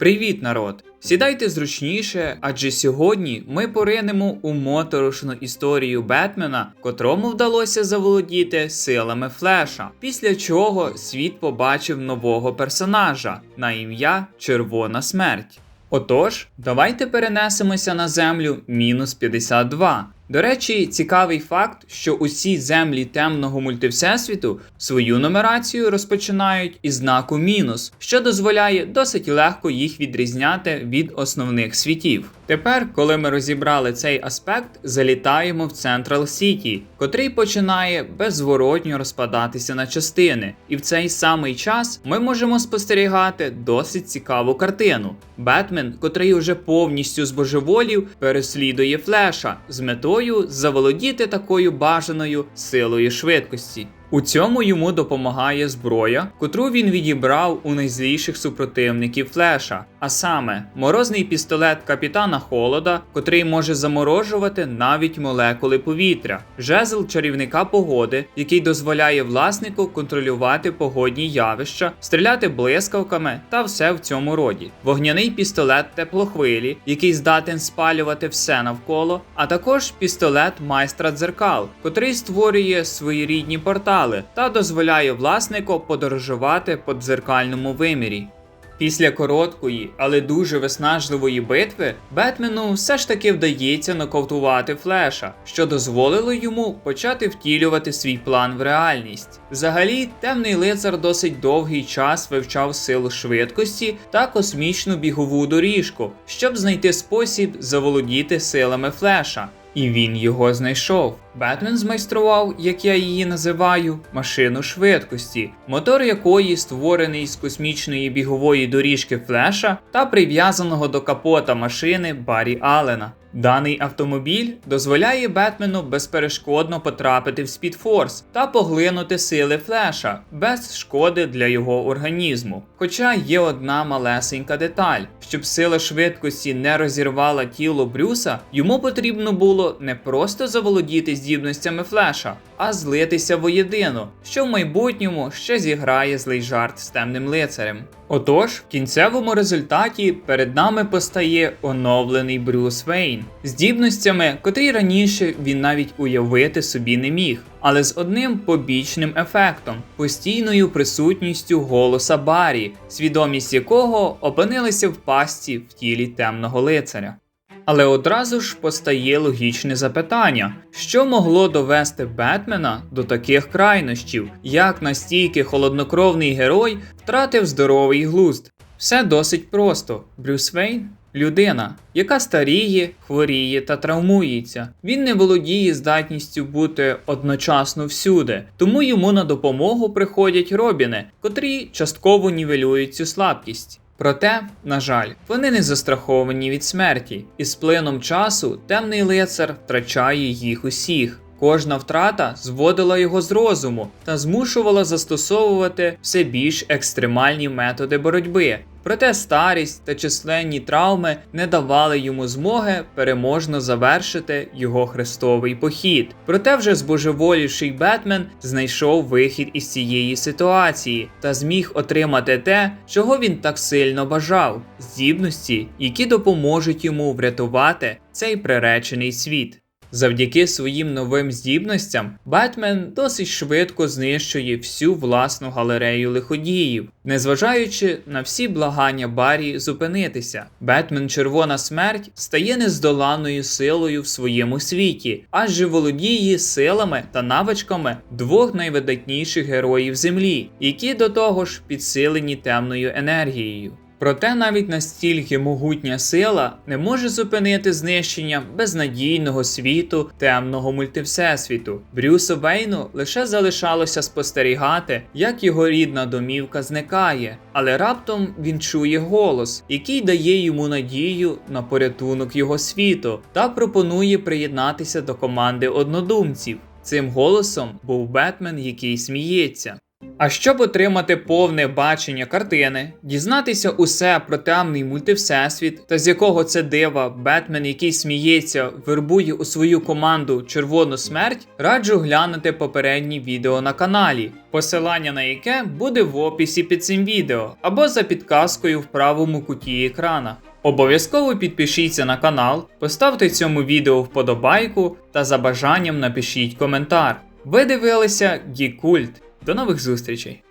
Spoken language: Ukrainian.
Привіт, народ! Сідайте зручніше, адже сьогодні ми поринемо у моторошну історію Бетмена, котрому вдалося заволодіти силами Флеша, після чого світ побачив нового персонажа на ім'я Червона Смерть. Отож, давайте перенесемося на землю мінус 52. До речі, цікавий факт, що усі землі темного мультивсесвіту свою нумерацію розпочинають із знаку мінус, що дозволяє досить легко їх відрізняти від основних світів. Тепер, коли ми розібрали цей аспект, залітаємо в Централ Сіті, котрий починає беззворотньо розпадатися на частини, і в цей самий час ми можемо спостерігати досить цікаву картину. Бетмен, котрий уже повністю збожеволів, переслідує флеша з метою заволодіти такою бажаною силою швидкості. У цьому йому допомагає зброя, котру він відібрав у найзліших супротивників Флеша, а саме морозний пістолет капітана Холода, котрий може заморожувати навіть молекули повітря, жезл чарівника погоди, який дозволяє власнику контролювати погодні явища, стріляти блискавками та все в цьому роді, вогняний пістолет теплохвилі, який здатен спалювати все навколо, а також пістолет майстра дзеркал, котрий створює своєрідні портали та дозволяє власнику подорожувати по дзеркальному вимірі. Після короткої, але дуже виснажливої битви Бетмену все ж таки вдається нокаутувати Флеша, що дозволило йому почати втілювати свій план в реальність. Взагалі, темний лицар досить довгий час вивчав силу швидкості та космічну бігову доріжку, щоб знайти спосіб заволодіти силами Флеша. І він його знайшов. Бетмен змайстрував, як я її називаю, машину швидкості, мотор якої створений з космічної бігової доріжки Флеша та прив'язаного до капота машини Баррі Аллена. Даний автомобіль дозволяє Бетмену безперешкодно потрапити в Спідфорс та поглинути сили Флеша без шкоди для його організму. Хоча є одна малесенька деталь, щоб сила швидкості не розірвала тіло Брюса, йому потрібно було не просто заволодіти здібностями Флеша, а злитися воєдино, що в майбутньому ще зіграє злий жарт з темним лицарем. Отож, в кінцевому результаті перед нами постає оновлений Брюс Вейн, здібностями, котрі раніше він навіть уявити собі не міг, але з одним побічним ефектом постійною присутністю голоса Барі, свідомість якого опинилася в пастці в тілі темного лицаря. Але одразу ж постає логічне запитання, що могло довести Бетмена до таких крайнощів, як настільки холоднокровний герой втратив здоровий глузд. Все досить просто. Брюс Вейн людина, яка старіє, хворіє та травмується. Він не володіє здатністю бути одночасно всюди, тому йому на допомогу приходять робіни, котрі частково нівелюють цю слабкість. Проте, на жаль, вони не застраховані від смерті, і з плином часу темний лицар втрачає їх усіх. Кожна втрата зводила його з розуму та змушувала застосовувати все більш екстремальні методи боротьби. Проте старість та численні травми не давали йому змоги переможно завершити його хрестовий похід. Проте вже збожеволівший Бетмен знайшов вихід із цієї ситуації та зміг отримати те, чого він так сильно бажав здібності, які допоможуть йому врятувати цей приречений світ. Завдяки своїм новим здібностям Бетмен досить швидко знищує всю власну галерею лиходіїв, незважаючи на всі благання Баррі зупинитися. Бетмен Червона смерть стає нездоланною силою в своєму світі, адже володіє силами та навичками двох найвидатніших героїв Землі, які до того ж підсилені темною енергією. Проте навіть настільки могутня сила не може зупинити знищення безнадійного світу темного мультивсесвіту. Брюсу Вейну лише залишалося спостерігати, як його рідна домівка зникає, але раптом він чує голос, який дає йому надію на порятунок його світу, та пропонує приєднатися до команди однодумців. Цим голосом був Бетмен, який сміється. А щоб отримати повне бачення картини, дізнатися усе про темний мультивсесвіт, та з якого це дива Бетмен, який сміється, вербує у свою команду червону смерть, раджу глянути попередні відео на каналі, посилання на яке буде в описі під цим відео або за підказкою в правому куті екрана. Обов'язково підпишіться на канал, поставте цьому відео вподобайку та за бажанням напишіть коментар. Ви дивилися Гікульт. До нових зустрічей!